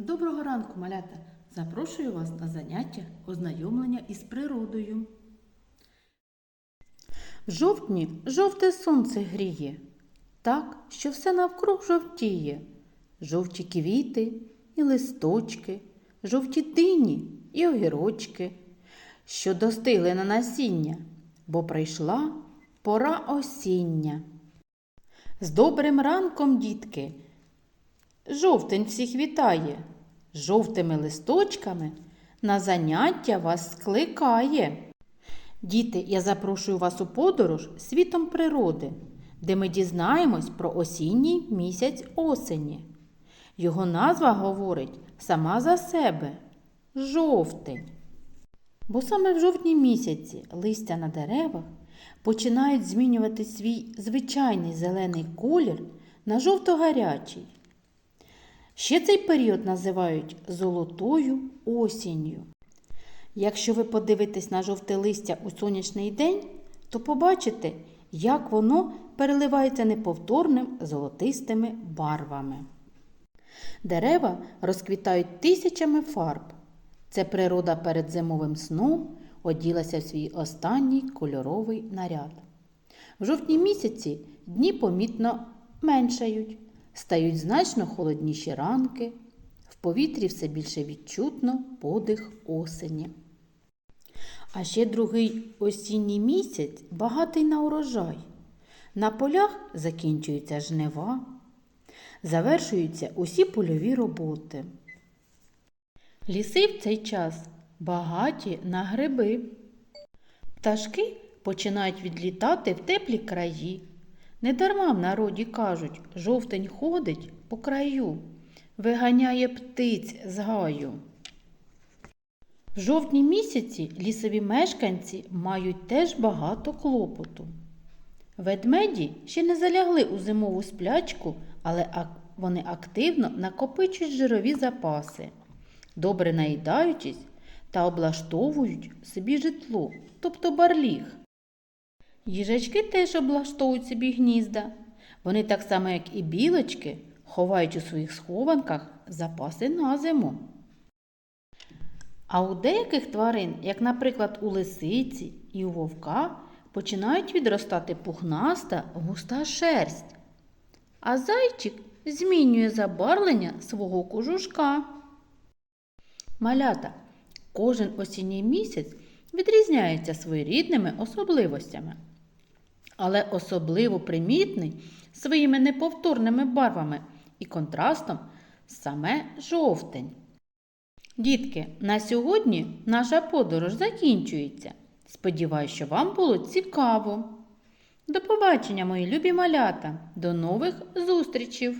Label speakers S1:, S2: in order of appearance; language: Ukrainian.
S1: Доброго ранку, малята! Запрошую вас на заняття ознайомлення із природою. В жовтні жовте сонце гріє, так, що все навкруг жовтіє. Жовті квіти і листочки, жовті дині і огірочки, що достигли на насіння, бо прийшла пора осіння. З добрим ранком, дітки, Жовтень всіх вітає, жовтими листочками на заняття вас скликає. Діти, я запрошую вас у подорож світом природи, де ми дізнаємось про осінній місяць осені. Його назва говорить сама за себе жовтень. Бо саме в жовтні місяці листя на деревах починають змінювати свій звичайний зелений колір на жовто-гарячий. Ще цей період називають золотою осінню. Якщо ви подивитесь на жовте листя у сонячний день, то побачите, як воно переливається неповторним золотистими барвами. Дерева розквітають тисячами фарб. Це природа перед зимовим сном оділася в свій останній кольоровий наряд. В жовтні місяці дні помітно меншають, стають значно холодніші ранки, в повітрі все більше відчутно подих осені. А ще другий осінній місяць багатий на урожай. На полях закінчуються жнива, завершуються усі польові роботи. Ліси в цей час багаті на гриби. Пташки починають відлітати в теплі краї. Недарма в народі кажуть, жовтень ходить по краю, виганяє птиць з гаю. В жовтні місяці лісові мешканці мають теж багато клопоту. Ведмеді ще не залягли у зимову сплячку, але вони активно накопичують жирові запаси, добре наїдаючись та облаштовують собі житло, тобто барліг. Їжачки теж облаштовують собі гнізда. Вони так само, як і білочки, ховають у своїх схованках запаси на зиму. А у деяких тварин, як, наприклад, у лисиці і у вовка, починають відростати пухнаста густа шерсть. А зайчик змінює забарвлення свого кожушка. Малята, кожен осінній місяць відрізняється своєрідними особливостями, але особливо примітний своїми неповторними барвами і контрастом саме жовтень. Дітки, на сьогодні наша подорож закінчується. Сподіваюсь, що вам було цікаво. До побачення, мої любі малята! До нових зустрічей!